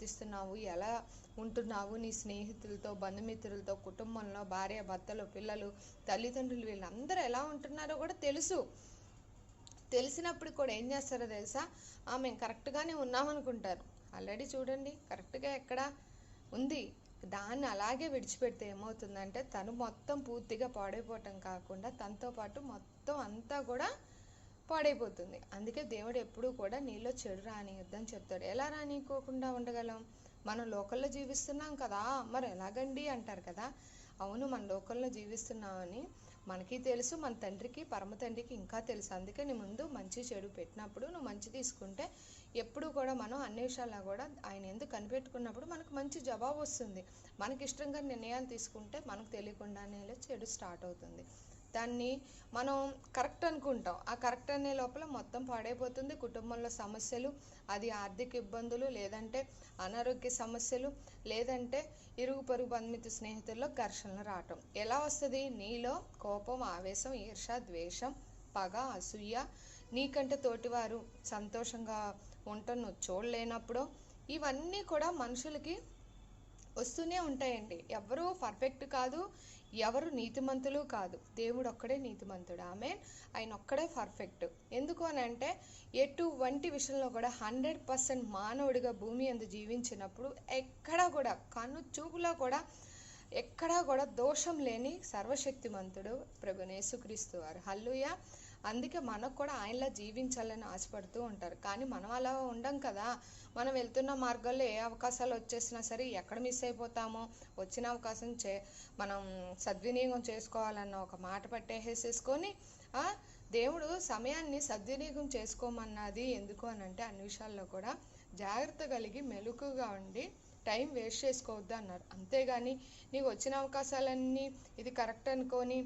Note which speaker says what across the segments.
Speaker 1: ప్రవర్తిస్తున్నావు? ఎలా ఉంటున్నావు? నీ స్నేహితులతో బంధుమిత్రులతో కుటుంబంలో భార్య భర్తలు పిల్లలు తల్లిదండ్రులు వీళ్ళందరూ ఎలా ఉంటున్నారో కూడా తెలుసు. తెలిసినప్పుడు కూడా ఏం చేస్తారో తెలుసా? ఆ మేము కరెక్ట్గానే ఉన్నామనుకుంటారు. ఆల్రెడీ చూడండి కరెక్ట్గా ఎక్కడ ఉంది. దాన్ని అలాగే విడిచిపెడితే ఏమవుతుందంటే తను మొత్తం పూర్తిగా పాడైపోవటం కాకుండా తనతో పాటు మొత్తం అంతా కూడా పాడైపోతుంది. అందుకే దేవుడు ఎప్పుడూ కూడా నీలో చెడు రానియొద్దని చెప్తాడు. ఎలా రానియకోకుండా ఉండగలం? మనం లోకల్లో జీవిస్తున్నాం కదా మరి ఎలాగండి అంటారు కదా? అవును మన లోకల్లో జీవిస్తున్నామని మనకి తెలుసు మన తండ్రికి పరమ తండ్రికి ఇంకా తెలుసు. అందుకే నీ ముందు మంచి చెడు పెట్టినప్పుడు నువ్వు మంచి తీసుకుంటే ఎప్పుడు కూడా మనం అన్ని విషయాల్లో కూడా ఆయన ఎందుకు కనిపెట్టుకున్నప్పుడు మనకు మంచి జవాబు వస్తుంది మనకి ఇష్టంగా నిర్ణయాలు తీసుకుంటే మనకు తెలియకుండానే చెడు స్టార్ట్ అవుతుంది. దాన్ని మనం కరెక్ట్ అనుకుంటాం. ఆ కరెక్ట్ అనే లోపల మొత్తం పాడైపోతుంది. కుటుంబంలో సమస్యలు అది ఆర్థిక ఇబ్బందులు లేదంటే అనారోగ్య సమస్యలు లేదంటే ఇరుగు పొరుగు బంధుమిత్ర స్నేహితుల్లో ఘర్షణలు రావటం. ఎలా వస్తుంది? నీలో కోపం ఆవేశం ఈర్ష ద్వేషం పగ అసూయ. నీకంటే తోటివారు సంతోషంగా ఉండటం చూడలేనప్పుడు. ఇవన్నీ కూడా మనుషులకి వస్తూనే ఉంటాయండి. ఎవరు పర్ఫెక్ట్ కాదు ఎవరు నీతిమంతులు కాదు. దేవుడు ఒక్కడే నీతిమంతుడు. ఆమె ఆయన ఒక్కడే పర్ఫెక్ట్. ఎందుకు అని అంటే ఎటువంటి విషయంలో కూడా హండ్రెడ్ పర్సెంట్ మానవుడిగా భూమి అందు జీవించినప్పుడు ఎక్కడా కూడా కన్ను చూపులో కూడా ఎక్కడా కూడా దోషం లేని సర్వశక్తిమంతుడు ప్రభునేసుక్రీస్తు వారు. హల్లుయ అందుకే మనకు కూడా ఆయనలా జీవించాలని ఆశపడుతూ ఉంటారు. కానీ మనం అలా ఉండం కదా. మనం వెళ్తున్న మార్గాల్లో ఏ అవకాశాలు వచ్చేసినా సరే ఎక్కడ మిస్ అయిపోతామో వచ్చిన అవకాశం చే మనం సద్వినియోగం చేసుకోవాలన్న ఒక మాట పట్టేసేసుకొని దేవుడు సమయాన్ని సద్వినియోగం చేసుకోమన్నది ఎందుకు అని అంటే అన్ని విషయాల్లో కూడా జాగ్రత్త కలిగి మెలకుగా ఉండి టైం వేస్ట్ చేసుకోవద్దు అన్నారు. అంతేగాని నీకు వచ్చిన అవకాశాలన్నీ ఇది కరెక్ట్ అనుకొని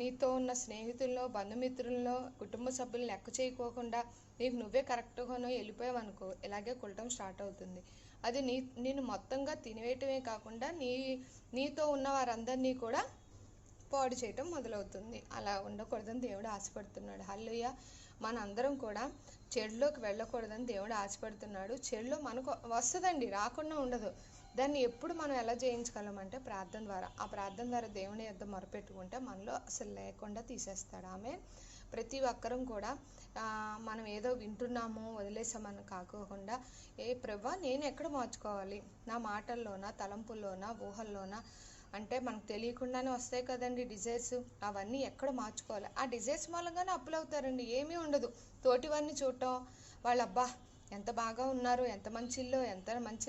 Speaker 1: నీతో ఉన్న స్నేహితుల్లో బంధుమిత్రుల్లో కుటుంబ సభ్యులను లెక్క చేయకోకుండా నీకు నువ్వే కరెక్ట్గానో వెళ్ళిపోయావు అనుకో ఇలాగే కులటం స్టార్ట్ అవుతుంది. అది నీ నేను మొత్తంగా తినివేయటమే కాకుండా నీ నీతో ఉన్న వారందరినీ కూడా పాడు చేయటం మొదలవుతుంది. అలా ఉండకూడదని దేవుడు ఆశపడుతున్నాడు. హల్లుయ్య మనందరం కూడా చెడులోకి వెళ్ళకూడదని దేవుడు ఆశపడుతున్నాడు. చెడులో మనకు వస్తుందండి రాకుండా ఉండదు. దాన్ని ఎప్పుడు మనం ఎలా జయించగలమంటే ప్రార్థన ద్వారా. ఆ ప్రార్థన ద్వారా దేవుని యొద్ద మొరపెట్టుకుంటే మనలో అసలు లేకుండా తీసేస్తాడు. ఆమె ప్రతి ఒక్కరం కూడా మనం ఏదో వింటున్నాము వదిలేసామని కాకోకుండా ఏ ప్రభా నేను ఎక్కడ మార్చుకోవాలి? నా మాటల్లోనా తలంపుల్లోనా ఊహల్లోనా? అంటే మనకు తెలియకుండానే వస్తాయి కదండి డిజైర్స్. అవన్నీ ఎక్కడ మార్చుకోవాలి? ఆ డిజైర్స్ మూలంగానే అప్పులు అవుతారండి. ఏమీ ఉండదు. తోటివారిని చూడటం వాళ్ళ అబ్బా ఎంత బాగా ఉన్నారు ఎంత మంచి ఇల్లు ఎంత మంచి